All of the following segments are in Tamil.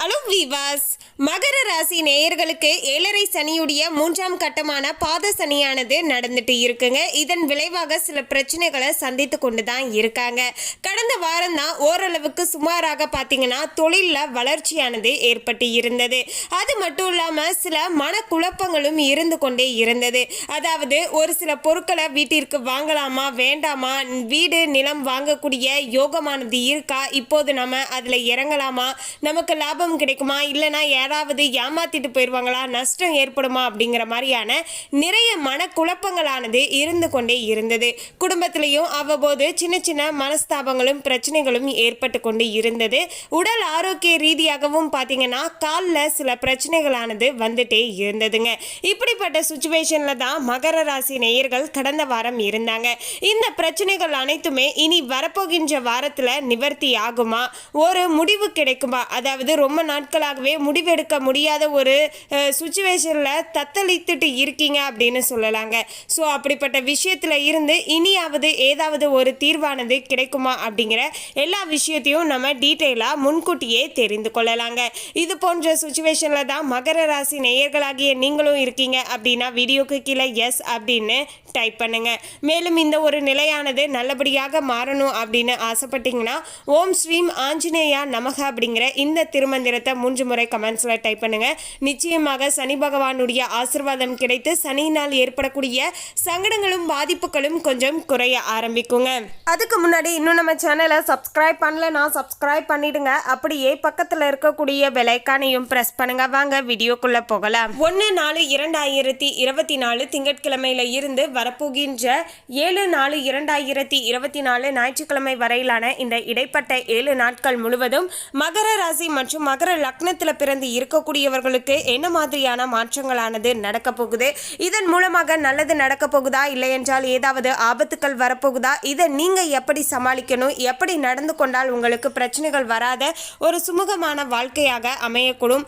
ஹலோ விவாஸ். மகர ராசி நேயர்களுக்கு ஏழரை சனியுடைய மூன்றாம் கட்டமான பாத சனியானது நடந்துட்டு இருக்குங்க. இதன் விளைவாக சில பிரச்சனைகளை சந்தித்து கொண்டு தான் இருக்காங்க. கடந்த வாரம் தான் ஓரளவுக்கு சுமாராக பார்த்தீங்கன்னா தொழிலில் வளர்ச்சியானது ஏற்பட்டு இருந்தது. அது மட்டும் இல்லாமல் சில மனக்குழப்பங்களும் இருந்து கொண்டே இருந்தது. அதாவது ஒரு சில பொருட்களை வீட்டிற்கு வாங்கலாமா வேண்டாமா வீடு நிலம் வாங்கக்கூடிய யோகமானது இருக்கா இப்போது நம்ம அதில் இறங்கலாமா நமக்கு லாபம் கிடைக்குமா? இல்லைனா யாராவது ஏமாத்திட்டு போயிடுவாங்களா நஷ்டம் ஏற்படுமா? அப்படிங்கிற மாதிரியான நிறைய மனக்குழப்பங்களானது இருந்து கொண்டே இருந்தது. குடும்பத்திலையும் அவ்வப்போது சின்ன சின்ன மனஸ்தாபங்களும் பிரச்சனைகளும் ஏற்பட்டு கொண்டு இருந்தது. உடல் ஆரோக்கிய ரீதியாகவும் பார்த்தீங்கன்னா காலில் சில பிரச்சனைகளானது வந்துட்டே இருந்ததுங்க. இப்படிப்பட்ட சுச்சுவேஷனில் தான் மகர ராசி நேயர்கள் கடந்த வாரம் இருந்தாங்க. இந்த பிரச்சனைகள் அனைத்துமே இனி வரப்போகின்ற வாரத்தில் நிவர்த்தி ஆகுமா ஒரு முடிவு கிடைக்குமா? அதாவது ரொம்ப நாட்களாகவே முடிவெடுக்க முடியாத ஒரு சுச்சுவேஷனில் தத்தளித்துட்டு இருக்கீங்க அப்படின்னு சொல்லலாங்க. ஸோ அப்படிப்பட்ட விஷயத்தில் இருந்து இனியாவது ஏதாவது ஒரு தீர்வானது கிடைக்குமா அப்படிங்கிற எல்லா விஷயத்தையும் நம்ம டீட்டெயிலாக முன்கூட்டியே தெரிந்து கொள்ளலாங்க. இது போன்ற சுச்சுவேஷனில் தான் மகர ராசி நேயர்களாகிய நீங்களும் இருக்கீங்க அப்படின்னா வீடியோக்கு கீழே எஸ் அப்படின்னு டைப் பண்ணுங்க. மேலும் இந்த ஒரு நிலையானது நல்லபடியாக மாறணும் அப்படின்னு ஆசைப்பட்டீங்கன்னா ஓம் ஸ்ரீம் ஆஞ்சநேயா நமக அப்படிங்கிற இந்த திருமந்திரத்தை மூன்று முறை கமெண்ட்ஸில் டைப் பண்ணுங்க. நிச்சயமாக சனி பகவானுடைய ஆசிர்வாதம் கிடைத்து சனியினால் ஏற்படக்கூடிய சங்கடங்களும் பாதிப்புகளும் கொஞ்சம் குறைய ஆரம்பிக்குங்க. அதுக்கு முன்னாடி இன்னும் நம்ம சேனலை சப்ஸ்கிரைப் பண்ணலன்னா சப்ஸ்கிரைப் பண்ணிடுங்க. அப்படியே பக்கத்தில் இருக்கக்கூடிய பெலைக்கானையும் ப்ரெஸ் பண்ணுங்க. வாங்க வீடியோக்குள்ளே போகலாம். ஒன்று நாலு இரண்டாயிரத்தி இருபத்தி நாலு திங்கட்கிழமையில இருந்து வரப்போகின்ற ஏழு நாலு இரண்டாயிரத்தி இருபத்தி நாலு ஞாயிற்றுக்கிழமை வரையிலான இந்த இடைப்பட்ட ஏழு நாட்கள் முழுவதும் மகர ராசி மற்றும் மகர லக்னத்தில் பிறந்து இருக்கக்கூடியவர்களுக்கு என்ன மாதிரியான மாற்றங்களானது நடக்க போகுது? இதன் மூலமாக நல்லது நடக்க போகுதா? இல்லை என்றால் ஏதாவது ஆபத்துக்கள் வரப்போகுதா? இதை நீங்கள் எப்படி சமாளிக்கணும்? எப்படி நடந்து கொண்டால் உங்களுக்கு பிரச்சனைகள் வராத ஒரு சுமூகமான வாழ்க்கையாக அமையக்கூடும்?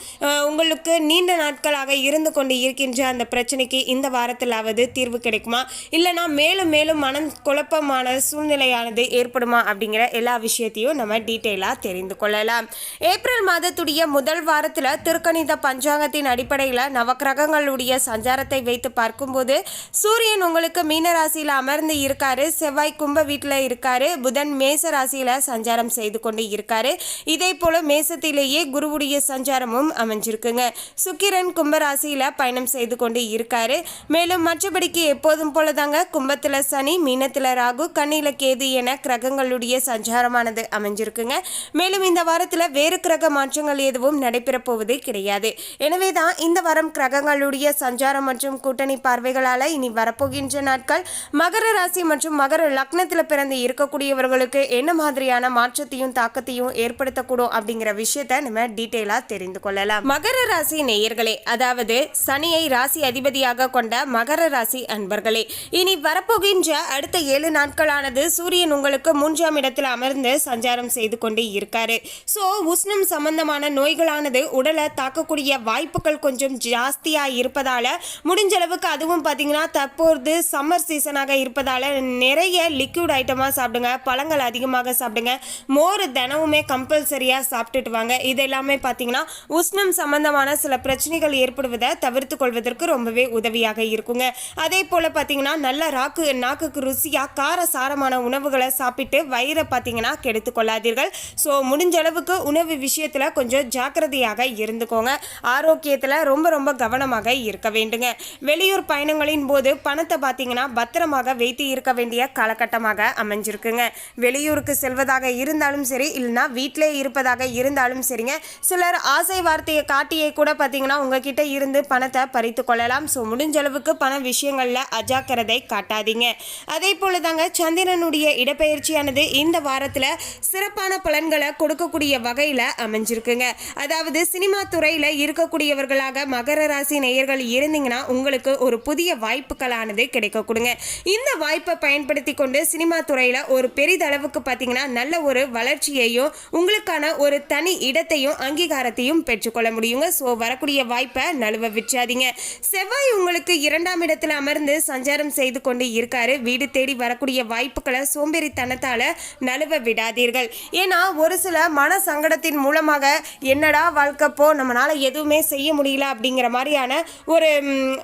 உங்களுக்கு நீண்ட நாட்களாக இருந்து கொண்டு இருக்கின்ற அந்த பிரச்சனைக்கு இந்த வாரத்திலாவது தீர்வு கிடைக்குமா? இல்லைனா மேலும் மேலும் மனம் குழப்பமான சூழ்நிலையானது ஏற்படுமா அப்படிங்கிற எல்லா விஷயத்தையும் நம்ம டீட்டெயிலாக தெரிந்து கொள்ளலாம். ஏப்ரல் மாதத்துடைய முதல் வாரத்தில் திருக்கணித பஞ்சாங்கத்தின் அடிப்படையில் நவக்கிரகங்களுடைய சஞ்சாரத்தை வைத்து பார்க்கும்போது சூரியன் உங்களுக்கு மீன ராசியில் அமர்ந்து இருக்காரு. செவ்வாய் கும்ப வீட்டில் இருக்காரு. புதன் மேச ராசியில் சஞ்சாரம் செய்து கொண்டு இருக்காரு. இதே போல மேசத்திலேயே குருவுடைய சஞ்சாரமும் அமைஞ்சிருக்குங்க. சுக்கிரன் கும்ப ராசியில் பயணம் செய்து கொண்டு இருக்காரு. மேலும் மற்றபடிக்கு எப்போதும் போல தாங்க கும்பத்தில் சனி மீனத்தில் ராகு கண்ணில கேது என கிரகங்களுடைய சஞ்சாரமானது அமைஞ்சிருக்குங்க. மேலும் இந்த வாரத்தில் வேறு கிரக மாற்றங்கள் எதுவும் நடைபெறப் போவது கிடையாது. எனவே தான் இந்த வாரம் கிரகங்களுடைய சஞ்சாரம் மற்றும் கூட்டணி பார்வைகளால் இனி வரப்போகின்ற நாட்கள் மகர ராசி மற்றும் மகர லக்னத்தில் பிறந்து இருக்கக்கூடியவர்களுக்கு என்ன மாதிரியான மாற்றத்தையும் தாக்கத்தையும் ஏற்படுத்தக்கூடும் அப்படிங்கிற விஷயத்த நம்ம டீட்டெயிலாக தெரிந்து கொள்ளலாம். மகர ராசி நேயர்களே அதாவது சனியை ராசி அதிபதியாக கொண்ட மகர ராசி அன்பர்களே இனி வரப்போகின்ற அடுத்த ஏழு நாட்களானது சூரியன் உங்களுக்கு மூன்றாம் இடத்தில் அமர்ந்து சஞ்சாரம் செய்து கொண்டு இருக்காரு. ஸோ உஷ்ணம் சம்பந்தமான நோய்களானது உடலை தாக்கக்கூடிய வாய்ப்புகள் கொஞ்சம் ஜாஸ்தியாக இருப்பதால் முடிஞ்ச அளவுக்கு அதுவும் பார்த்தீங்கன்னா தற்போது சம்மர் சீசனாக இருப்பதால் நிறைய லிக்விட் ஐட்டமாக சாப்பிடுங்க பழங்கள் அதிகமாக சாப்பிடுங்க மோர் தினமுமே கம்பல்சரியாக சாப்பிட்டுட்டு வாங்க. இது எல்லாமே பார்த்தீங்கன்னா உஷ்ணம் சம்பந்தமான சில பிரச்சனைகள் ஏற்படுவதை தவிர்த்து கொள்வதற்கு ரொம்பவே உதவியாக இருக்குங்க. அதே போல் பார்த்தீங்கன்னா நல்ல ராக்கு நாக்குக்கு ருசியாக கார சாரமான உணவுகளை சாப்பிட்டு வயிறை பார்த்தீங்கன்னா கெடுத்து கொள்ளாதீர்கள். ஸோ முடிஞ்ச அளவுக்கு உணவு விஷயத்தில் கொஞ்சம் ஜாக்கிரதையாக இருந்துக்கோங்க. ஆரோக்கியத்தில் ரொம்ப ரொம்ப கவனமாக இருக்க வேண்டுங்க. வெளியூர் பயணங்களின் போது பணத்தை பார்த்தீங்கன்னா பத்திரமாக வைத்து இருக்க வேண்டிய காலகட்டமாக அமைஞ்சிருக்குங்க. வெளியூருக்கு செல்வதாக இருந்தாலும் சரி இல்லைன்னா வீட்டிலே இருப்பதாக இருந்தாலும் சரிங்க. சிலர் ஆசை வார்த்தையை காட்டியே கூட பார்த்தீங்கன்னா உங்ககிட்ட இருந்து பணத்தை பறித்து கொள்ளலாம். ஸோ முடிஞ்ச அளவுக்கு பண விஷயங்களில் அஜாக்கிரதை காட்டாதீங்க. அதே போல தாங்க சந்திரனுடைய இடப்பெயர்ச்சியானது இந்த வாரத்தில் சிறப்பான பலன்களை கொடுக்கக்கூடிய வகையில் அமைஞ்சிருக்குங்க. அதாவது சினிமா துறையில் இருக்கக்கூடியவர்களாக மகர ராசி நேயர்கள் இருந்தீங்கன்னா உங்களுக்கு ஒரு புதிய வாய்ப்புகளானது கிடைக்க கொடுங்க இந்த வாய்ப்பை பயன்படுத்தி கொண்டு சினிமா துறையில் ஒரு பெரிதளவுக்கு பார்த்தீங்கன்னா நல்ல ஒரு வளர்ச்சியையும் உங்களுக்கான ஒரு தனி இடத்தையும் அங்கீகாரத்தையும் பெற்றுக்கொள்ள முடியுங்க. ஸோ வரக்கூடிய வாய்ப்பை நழுவ விற்றாதீங்க செவ்வாய் உங்களுக்கு இரண்டாம் இடத்துல அமர்ந்து சஞ்ச சஞ்சாரம் செய்து கொண்டு இருக்காரு. வீடு தேடி வரக்கூடிய வாய்ப்புகளை சோம்பேறித்தனத்தால நழுவ விடாதீர்கள். ஏன்னா ஒரு சில மன சங்கடத்தின் மூலமாக என்னடா வாழ்க்கப்போ நம்மளால எதுவுமே செய்ய முடியல அப்படிங்கிற மாதிரியான ஒரு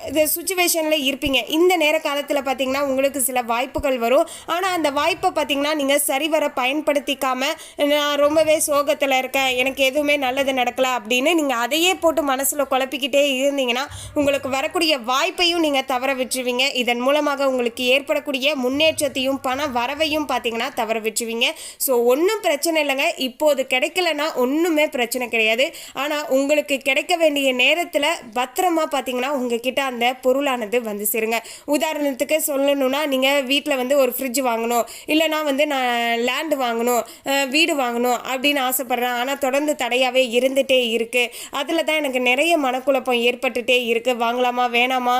இது சுச்சுவேஷனில் இருப்பீங்க. இந்த நேர காலத்தில் பார்த்தீங்கன்னா உங்களுக்கு சில வாய்ப்புகள் வரும். ஆனால் அந்த வாய்ப்பை பார்த்தீங்கன்னா நீங்கள் சரிவர பயன்படுத்திக்காம நான் ரொம்பவே சோகத்தில் இருக்கேன் எனக்கு எதுவுமே நல்லது நடக்கல அப்படின்னு நீங்கள் அதையே போட்டு மனசில் குழப்பிக்கிட்டே இருந்தீங்கன்னா உங்களுக்கு வரக்கூடிய வாய்ப்பையும் நீங்கள் தவற விட்டுருவீங்க. இதை இதன் மூலமாக உங்களுக்கு ஏற்படக்கூடிய முன்னேற்றத்தையும் பண வரவையும் பார்த்தீங்கன்னா தவற வச்சுவீங்க ஸோ ஒன்றும் பிரச்சனை இல்லைங்க. இப்போது கிடைக்கலனா ஒன்றுமே பிரச்சனை கிடையாது. ஆனால் உங்களுக்கு கிடைக்க வேண்டிய நேரத்தில் பத்திரமா பார்த்தீங்கன்னா உங்ககிட்ட அந்த பொருளானது வந்து சேருங்க. உதாரணத்துக்கு சொல்லணும்னா நீங்கள் வீட்டில் வந்து ஒரு ஃப்ரிட்ஜ் வாங்கணும். இல்லைனா வந்து நான் லேண்டு வாங்கணும். வீடு வாங்கணும் அப்படின்னு ஆசைப்பட்றேன். ஆனால் தொடர்ந்து தடையாகவே இருந்துகிட்டே இருக்குது அதில் தான் எனக்கு நிறைய மனக்குழப்பம் ஏற்பட்டுகிட்டே இருக்குது வாங்கலாமா வேணாமா?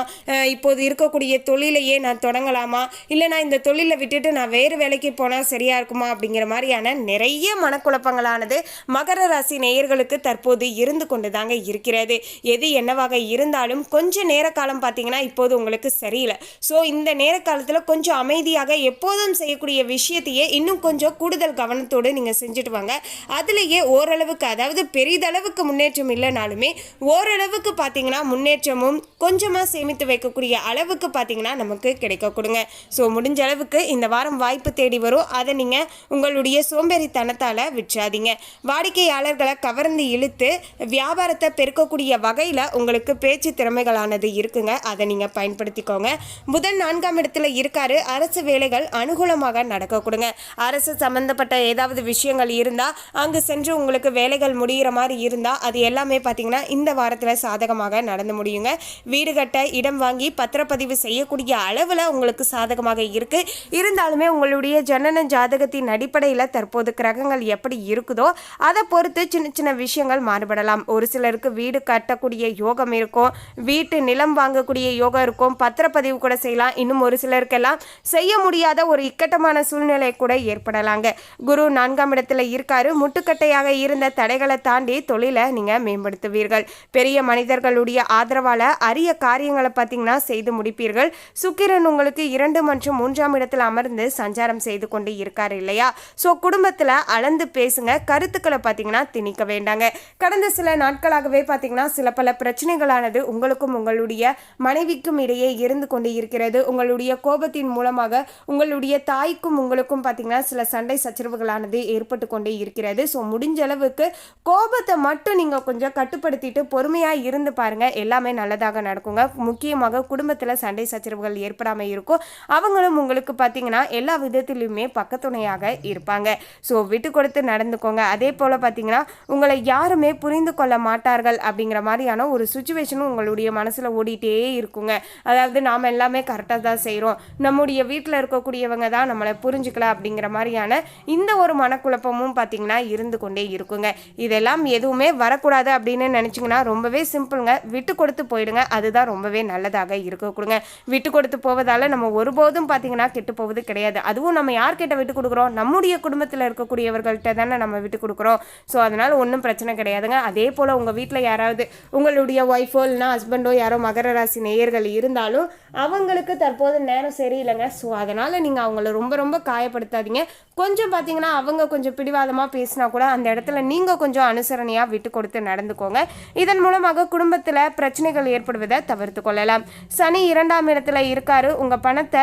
இப்போது இருக்கக்கூடிய தொழிலையே நான் தொடங்கலாமா? இல்லை நான் இந்த தொழிலை விட்டுட்டு நான் வேறு வேலைக்கு போனால் சரியாக இருக்குமா? அப்படிங்கிற மாதிரியான நிறைய மனக்குழப்பங்களானது மகர ராசி நேயர்களுக்கு தற்போது இருந்து கொண்டு தாங்க இருக்கிறது. எது என்னவாக இருந்தாலும் கொஞ்சம் நேர காலம் பார்த்தீங்கன்னா இப்போது உங்களுக்கு சரியில்லை. ஸோ இந்த நேர காலத்தில் கொஞ்சம் அமைதியாக எப்போதும் செய்யக்கூடிய விஷயத்தையே இன்னும் கொஞ்சம் கூடுதல் கவனத்தோடு நீங்கள் செஞ்சுட்டு வாங்க. அதுலேயே ஓரளவுக்கு அதாவது பெரிதளவுக்கு முன்னேற்றம் இல்லைனாலுமே ஓரளவுக்கு பார்த்தீங்கன்னா முன்னேற்றமும் கொஞ்சமாக சேமித்து வைக்கக்கூடிய அளவுக்கு பார்த்தீங்கன்னா நமக்கு கிடைக்க கொடுங்க. ஸோ முடிஞ்ச அளவுக்கு இந்த வாரம் வாய்ப்பு தேடி வரும். அதை நீங்கள் உங்களுடைய சோம்பேறித்தனத்தால் விற்றாதீங்க. வாடிக்கையாளர்களை கவர்ந்து இழுத்து வியாபாரத்தை பெருக்கக்கூடிய வகையில் உங்களுக்கு பேச்சு திறமைகளானது இருக்குங்க. அதை நீங்கள் பயன்படுத்திக்கோங்க. புதன் நான்காம் இடத்துல இருக்காரு. அரசு வேலைகள் அனுகூலமாக நடக்க கொடுங்க. அரசு சம்பந்தப்பட்ட ஏதாவது விஷயங்கள் இருந்தால் அங்கு சென்று உங்களுக்கு வேலைகள் முடிகிற மாதிரி இருந்தால் அது எல்லாமே பார்த்தீங்கன்னா இந்த வாரத்தில் சாதகமாக நடந்து முடியுங்க. வீடு கட்ட இடம் வாங்கி பத்திரப்பதிவு செய்யக்கூடிய அளவில் உங்களுக்கு சாதகமாக இருக்கு. இருந்தாலுமே உங்களுடைய ஜனன ஜாதகத்தின் அடிப்படையில் தற்போது கிரகங்கள் எப்படி இருக்குதோ அதை பொறுத்து சின்ன சின்ன விஷயங்கள் மாறுபடலாம். ஒரு சிலருக்கு வீடு கட்டக்கூடிய யோகம் இருக்கும் வீட்டு நிலம் வாங்கக்கூடிய யோகம் இருக்கும் பத்திரப்பதிவு கூட செய்யலாம். இன்னும் ஒரு சிலருக்கெல்லாம் செய்ய முடியாத ஒரு இக்கட்டமான சூழ்நிலை கூட ஏற்படலாங்க. குரு நான்காம் இடத்துல இருக்காரு. முட்டுக்கட்டையாக இருந்த தடைகளை தாண்டி தொழிலை நீங்கள் மேம்படுத்துவீர்கள். பெரிய மனிதர்களுடைய ஆதரவால் அரிய காரியங்களை பார்த்தீங்கன்னா செய்து முடிப்பீர்கள். சுக்கிரன் உங்களுக்கு இரண்டு மற்றும் மூன்றாம் இடத்தில் அமர்ந்து சஞ்சாரம் செய்து கொண்டு இருக்காரு இல்லையா? ஸோ குடும்பத்தில் அளந்து பேசுங்க. கருத்துக்களை பார்த்தீங்கன்னா திணிக்க வேண்டாங்க. கடந்த சில நாட்களாகவே பார்த்தீங்கன்னா சில பல பிரச்சனைகளானது உங்களுக்கும் உங்களுடைய மனைவிக்கும் இடையே இருந்து கொண்டு இருக்கிறது. உங்களுடைய கோபத்தின் மூலமாக உங்களுடைய தாய்க்கும் உங்களுக்கும் பார்த்தீங்கன்னா சில சண்டை சச்சரவுகளானது ஏற்பட்டு கொண்டே இருக்கிறது. ஸோ முடிஞ்ச அளவுக்கு கோபத்தை மட்டும் நீங்கள் கொஞ்சம் கட்டுப்படுத்திட்டு பொறுமையாக இருந்து பாருங்க. எல்லாமே நல்லதாக நடக்குங்க. முக்கியமாக குடும்பத்தில் சண்டை தொந்தரவுகள் ஏற்படாமல் இருக்கும் அவங்களும் உங்களுக்கு பார்த்தீங்கன்னா எல்லா விதத்திலையுமே பக்கத்துணையாக இருப்பாங்க. ஸோ விட்டு கொடுத்து நடந்துக்கோங்க. அதே போல் பார்த்தீங்கன்னா உங்களை யாருமே புரிந்து கொள்ள மாட்டார்கள் அப்படிங்கிற மாதிரியான ஒரு சுச்சுவேஷனும் உங்களுடைய மனசில் ஓடிட்டே இருக்குங்க. அதாவது நாம் எல்லாமே கரெக்டாக தான் செய்கிறோம் நம்முடைய வீட்டில் இருக்கக்கூடியவங்க தான் நம்மளை புரிஞ்சுக்கல அப்படிங்கிற மாதிரியான இந்த ஒரு மனக்குழப்பமும் பார்த்தீங்கன்னா இருந்து கொண்டே இருக்குங்க. இதெல்லாம் எதுவுமே வரக்கூடாது அப்படின்னு நினச்சிங்கன்னா ரொம்பவே சிம்பிளுங்க விட்டு கொடுத்து போயிடுங்க. அதுதான் ரொம்பவே நல்லதாக இருக்க கொடுங்க. விட்டு கொடுத்து போவதால் நம்ம ஒருபோதும் பார்த்தீங்கன்னா கெட்டு போவது கிடையாது. அதுவும் நம்ம யார்கிட்ட விட்டு கொடுக்குறோம்? நம்முடைய குடும்பத்தில் இருக்கக்கூடியவர்கள்ட்ட தானே நம்ம விட்டு கொடுக்குறோம். ஸோ அதனால் ஒன்றும் பிரச்சனை கிடையாதுங்க. அதே போல் உங்கள் வீட்டில் யாராவது உங்களுடைய ஒய்ஃபோ இல்லைனா ஹஸ்பண்டோ யாரோ மகர ராசி நேயர்கள் இருந்தாலும் அவங்களுக்கு தற்போது நேரம் சரியில்லைங்க. ஸோ அதனால் நீங்கள் அவங்கள ரொம்ப ரொம்ப காயப்படுத்தாதீங்க. கொஞ்சம் பார்த்தீங்கன்னா அவங்க கொஞ்சம் பிடிவாதமாக பேசினா கூட அந்த இடத்துல நீங்கள் கொஞ்சம் அனுசரணையாக விட்டு கொடுத்து நடந்துக்கோங்க. இதன் மூலமாக குடும்பத்தில் பிரச்சனைகள் ஏற்படுவதை தவிர்த்து கொள்ளலாம். சனி இரண்டாம் இடத்துல இருக்காரு. உங்கள் பணத்தை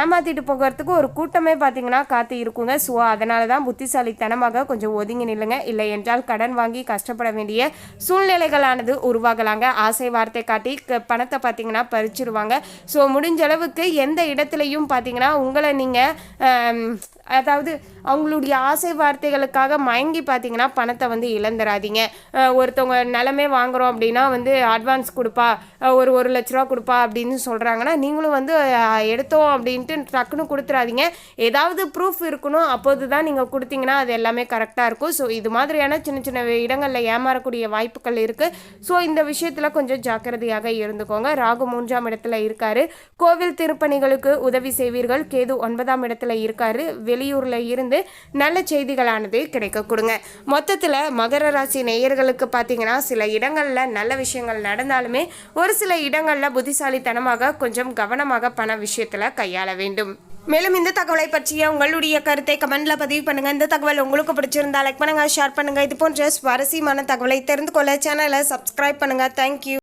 ஏமாற்றிட்டு போகிறதுக்கு ஒரு கூட்டமே பார்த்தீங்கன்னா காத்து இருக்குங்க. ஸோ அதனால தான் புத்திசாலித்தனமாக கொஞ்சம் ஒதுங்கி நில்லுங்க. இல்லை என்றால் கடன் வாங்கி கஷ்டப்பட வேண்டிய சூழ்நிலைகளானது உருவாகலாங்க. ஆசை வார்த்தை காட்டி க- பணத்தை பார்த்தீங்கன்னா பறிச்சிருவாங்க. ஸோ முடிஞ்ச அளவுக்கு எந்த இடத்துலையும் பார்த்தீங்கன்னா உங்களை நீங்கள் அதாவது அவங்களுடைய ஆசை வார்த்தைகளுக்காக மயங்கி பார்த்தீங்கன்னா பணத்தை வந்து இழந்துடாதீங்க ஒருத்தவங்க நிலமே வாங்குறோம் அப்படின்னா வந்து அட்வான்ஸ் கொடுப்பா ஒரு ஒரு லட்ச ரூபா கொடுப்பா அப்படின்னு சொல்கிறாங்கன்னா நீங்களும் வந்து எடுத்தோம் அப்படின்ட்டு டக்குன்னு கொடுத்துறாதீங்க. ஏதாவது ப்ரூஃப் இருக்கணும் அப்போது தான் நீங்கள் கொடுத்தீங்கன்னா அது எல்லாமே கரெக்டாக இருக்கும். ஸோ இது மாதிரியான சின்ன சின்ன இடங்களில் ஏமாறக்கூடிய வாய்ப்புகள் இருக்குது ஸோ இந்த விஷயத்தில் கொஞ்சம் ஜாக்கிரதையாக இருந்துக்கோங்க. ராகு மூன்றாம் இடத்துல இருக்காரு. கோவில் திருப்பணிகளுக்கு உதவி செய்வீர்கள். கேது ஒன்பதாம் இடத்துல இருக்காரு. வெளியூரில் இருந்து நல்ல செய்திகளானது கிடைக்க கொடுங்க மொத்தத்தில் மகர ராசி நேயர்களுக்கு பார்த்தீங்கன்னா சில இடங்களில் நல்ல விஷயங்கள் நடந்தாலுமே ஒரு சில இடங்களில் புத்திசாலித்தனமாக கொஞ்சம் கவனமாக பண விஷயத்தில் கையாள வேண்டும். மேலும் இந்த தகவலை பற்றிய உங்களுடைய கருத்தை கமெண்ட்ல பதிவு பண்ணுங்க. இந்த தகவல் உங்களுக்கு பிடிச்சிருந்தா லைக் பண்ணுங்க ஷேர் பண்ணுங்க. இது போன்ற சுவாரஸ்யமான தகவலை தெரிந்து கொள்ள சேனலை சப்ஸ்கிரைப் பண்ணுங்க. தேங்க்யூ